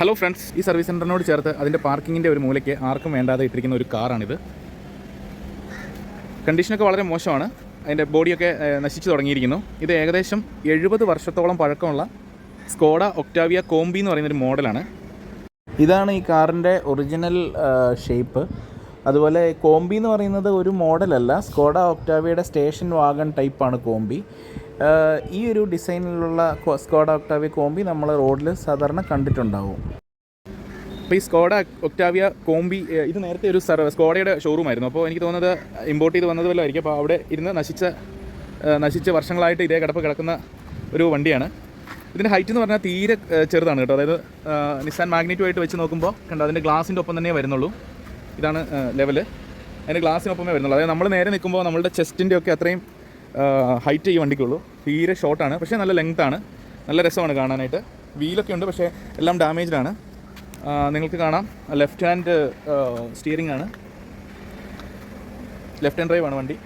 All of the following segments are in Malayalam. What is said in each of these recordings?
ഹലോ ഫ്രണ്ട്സ് ഈ സർവീസ് സെന്ററിനോട് ചേർത്ത് അതിന്റെ പാർക്കിങ്ങിന്റെ ഒരു മൂലയ്ക്ക് ആർക്കും വേണ്ടാതെ ഇട്ടിരിക്കുന്ന ഒരു കാറാണിത്. കണ്ടീഷനൊക്കെ വളരെ മോശമാണ്. അതിന്റെ ബോഡിയൊക്കെ നശിച്ചു തുടങ്ങിയിരിക്കുന്നു. ഇത് ഏകദേശം എഴുപത് വർഷത്തോളം പഴക്കമുള്ള സ്കോഡ ഒക്ടാവിയ കോംബി എന്ന് പറയുന്നൊരു മോഡലാണ് ഇതാണ് ഈ കാറിന്റെ ഒറിജിനൽ ഷേപ്പ് അതുപോലെ കോംബി എന്ന് പറയുന്നത് ഒരു മോഡലല്ല. സ്കോഡ ഒക്ടാവിയുടെ സ്റ്റേഷൻ വാഗൺ ടൈപ്പാണ് കോംബി. ഈ ഒരു ഡിസൈനിലുള്ള സ്കോഡ ഒക്ടാവിയ കോംബി നമ്മൾ റോഡിൽ സാധാരണ കണ്ടിട്ടുണ്ടാവും. അപ്പോൾ ഈ സ്കോഡ ഒക്ടാവിയ കോംബി ഇത് നേരത്തെ ഒരു സർ സ്കോഡയുടെ ഷോറൂമായിരുന്നു അപ്പോൾ എനിക്ക് തോന്നുന്നത് ഇമ്പോർട്ട് ചെയ്ത് വന്നത് വല്ലതായിരിക്കും അപ്പോൾ അവിടെ ഇരുന്ന് നശിച്ച നശിച്ച വർഷങ്ങളായിട്ട് ഇതേ കിടപ്പ് കിടക്കുന്ന ഒരു വണ്ടിയാണ്. ഇതിന്റെ ഹൈറ്റ് എന്ന് പറഞ്ഞാൽ തീരെ ചെറുതാണ് കേട്ടോ. അതായത് നിസാൻ മാഗ്നറ്റുമായിട്ട് വെച്ച് നോക്കുമ്പോൾ കണ്ടോ അതിന്റെ ഗ്ലാസിന്റെ ഒപ്പം തന്നെ വരുന്നുള്ളൂ. ഇതാണ് ലെവൽ അതിന്റെ ഗ്ലാസ്സിനൊപ്പമേ വരുന്നുള്ളൂ. അതായത് നമ്മൾ നേരെ നിൽക്കുമ്പോൾ നമ്മളുടെ ചെസ്റ്റിന്റെ ഒക്കെ അത്രയും ഹൈറ്റ് ഈ വണ്ടിക്കുള്ളൂ. തീരെ ഷോർട്ടാണ് പക്ഷേ നല്ല ലെങ്ത് ആണ്. നല്ല രസമാണ് കാണാനായിട്ട്. വീലൊക്കെ ഉണ്ട് പക്ഷേ എല്ലാം ഡാമേജ്ഡ് ആണ്. നിങ്ങൾക്ക് കാണാം. ലെഫ്റ്റ് ഹാൻഡ് സ്റ്റിയറിംഗ് ആണ്. ലെഫ്റ്റ് ഹാൻഡ് ഡ്രൈവ് ആണ് വണ്ടി.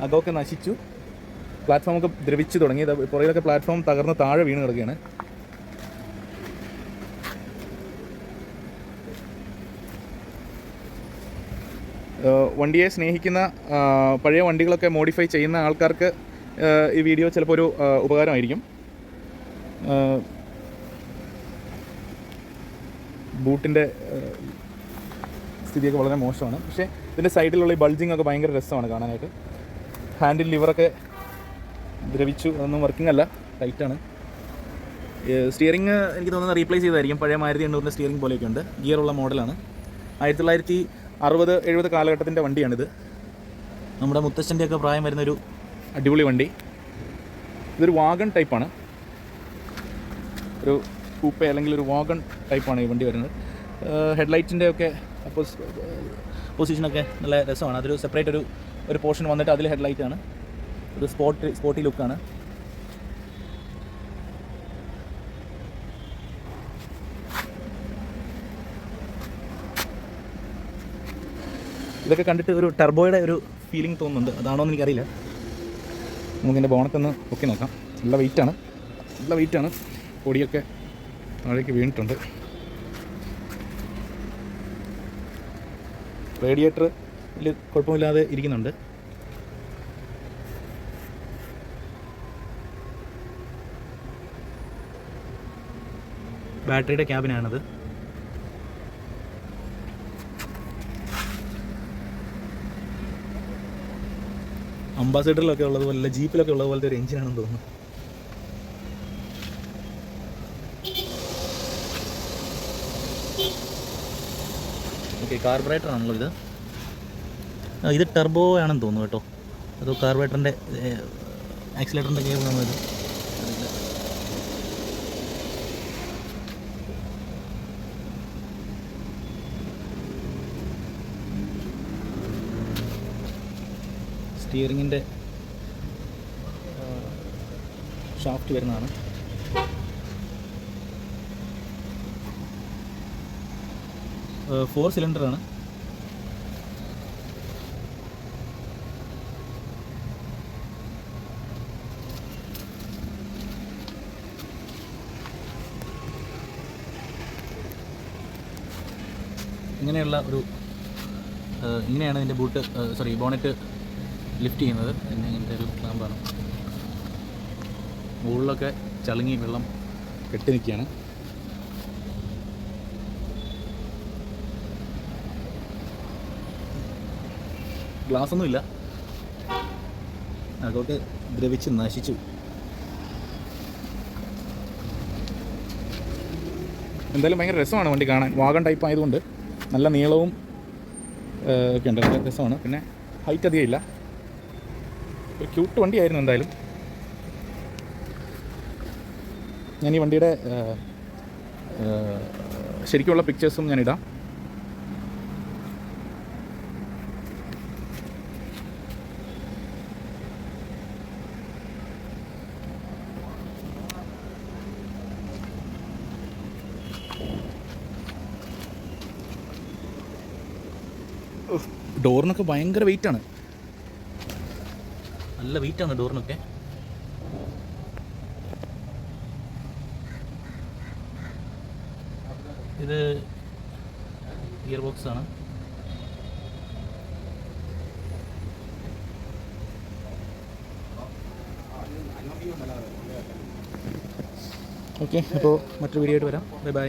അതൊക്കെ നശിച്ചു. പ്ലാറ്റ്ഫോമൊക്കെ ദ്രവിച്ച് തുടങ്ങി. പുറകിലൊക്കെ പ്ലാറ്റ്ഫോം തകർന്ന് താഴെ വീണ് കിടക്കുകയാണ്. വണ്ടിയെ സ്നേഹിക്കുന്ന പഴയ വണ്ടികളൊക്കെ മോഡിഫൈ ചെയ്യുന്ന ആൾക്കാർക്ക് ഈ വീഡിയോ ചിലപ്പോൾ ഒരു ഉപകാരമായിരിക്കും. ബൂട്ടിന്റെ സ്ഥിതിയൊക്കെ വളരെ മോശമാണ്. പക്ഷേ ഇതിന്റെ സൈഡിലുള്ള ഈ ബൾജിങ് ഒക്കെ ഭയങ്കര രസമാണ് കാണാനായിട്ട്. ഹാൻഡിൽ ലിവറൊക്കെ ദ്രവിച്ചു. അതൊന്നും വർക്കിംഗ് അല്ല. ടൈറ്റാണ് സ്റ്റിയറിംഗ് എനിക്ക് തോന്നുന്നത് റീപ്ലേസ് ചെയ്തായിരിക്കും പഴയ മാരുതി എണ്ണൂറിന്റെ സ്റ്റിയറിംഗ് പോലെയൊക്കെ ഉണ്ട്. ഗിയർ ഉള്ള മോഡലാണ് ആയിരത്തി തൊള്ളായിരത്തി അറുപത് എഴുപത് കാലഘട്ടത്തിന്റെ വണ്ടിയാണിത്. നമ്മുടെ മുത്തശ്ശന്റെയൊക്കെ പ്രായം വരുന്നൊരു അടിപൊളി വണ്ടി. ഇതൊരു വാഗൺ ടൈപ്പാണ്. ഒരു കൂപ്പ അല്ലെങ്കിൽ ഒരു വാഗൺ ടൈപ്പാണ് ഈ വണ്ടി വരുന്നത്. ഹെഡ്ലൈറ്റിന്റെ ഒക്കെ പൊസിഷനൊക്കെ നല്ല രസമാണ്. അതൊരു സെപ്പറേറ്റ് ഒരു ഒരു പോർഷൻ വന്നിട്ട് അതിൽ ഹെഡ്ലൈറ്റാണ്. ഒരു സ്പോട്ട് സ്പോട്ടി ലുക്കാണ് ഇതൊക്കെ കണ്ടിട്ട് ഒരു ടർബോയുടെ ഒരു ഫീലിംഗ് തോന്നുന്നുണ്ട്. അതാണോ എന്ന് എനിക്കറിയില്ല. നമുക്കിന്റെ ബോണത്തൊന്ന് പൊക്കി നോക്കാം. നല്ല വെയിറ്റാണ് നല്ല വെയിറ്റാണ് പൊടിയൊക്കെ താഴേക്ക് വീണിട്ടുണ്ട്. റേഡിയേറ്റർ വലിയ കുഴപ്പമില്ലാതെ ഇരിക്കുന്നുണ്ട്. ബാറ്ററിയുടെ ക്യാബിനാണത് അംബാസിഡറിലൊക്കെ ഉള്ളതുപോലെ ജീപ്പിലൊക്കെ ഉള്ളത് പോലത്തെ ഒരു എഞ്ചിനാണെന്ന് തോന്നുന്നു. ഓക്കെ കാർബറേറ്റർ ആണല്ലോ ഇത്? ഇത് ടെർബോ ആണെന്ന് തോന്നുന്നു കേട്ടോ. അതോ കാർബറേറ്ററിന്റെ ആക്സിലേറ്ററിന്റെ കേബിളാണോ ആണോ ഇത്? സ്റ്റിയറിങ്ങിന്റെ ഷാഫ്റ്റ് വരുന്നതാണ്. ഫോർ സിലിണ്ടറാണ് ഇങ്ങനെയുള്ള ഒരു ഇങ്ങനെയാണ് ഇതിന്റെ ബൂട്ട് സോറി ബോണറ്റ് ലിഫ്റ്റ് ചെയ്യുന്നത് പിന്നെ ഇങ്ങനത്തെ ഒരു ക്ലാമ്പാണ് മുകളിലൊക്കെ ചളുങ്ങി വെള്ളം കെട്ടി നിൽക്കുകയാണ്. ഗ്ലാസ് ഒന്നുമില്ല അതൊക്കെ ദ്രവിച്ച് നശിച്ചു. എന്തായാലും ഭയങ്കര രസമാണ് വണ്ടി കാണാൻ. വാഗൺ ടൈപ്പ് ആയതുകൊണ്ട് നല്ല നീളവും ഒക്കെ ഉണ്ട്. നല്ല രസമാണ്. പിന്നെ ഹൈറ്റ് അധികം ഇല്ല. ഒരു ക്യൂട്ട് വണ്ടിയായിരുന്നു എന്തായാലും. ഞാൻ ഈ വണ്ടിയുടെ ശരിക്കുള്ള പിക്ചേഴ്സും ഞാൻ ഇടാം ഡോറിനൊക്കെ ഭയങ്കര വെയിറ്റാണ് നല്ല വെയിറ്റാണ് ഡോറിനൊക്കെ. ഇത് ഗിയർ ബോക്സ് ആണ്. ഓക്കെ അപ്പോൾ മറ്റൊരു വീഡിയോ ആയിട്ട് വരാം. Bye bye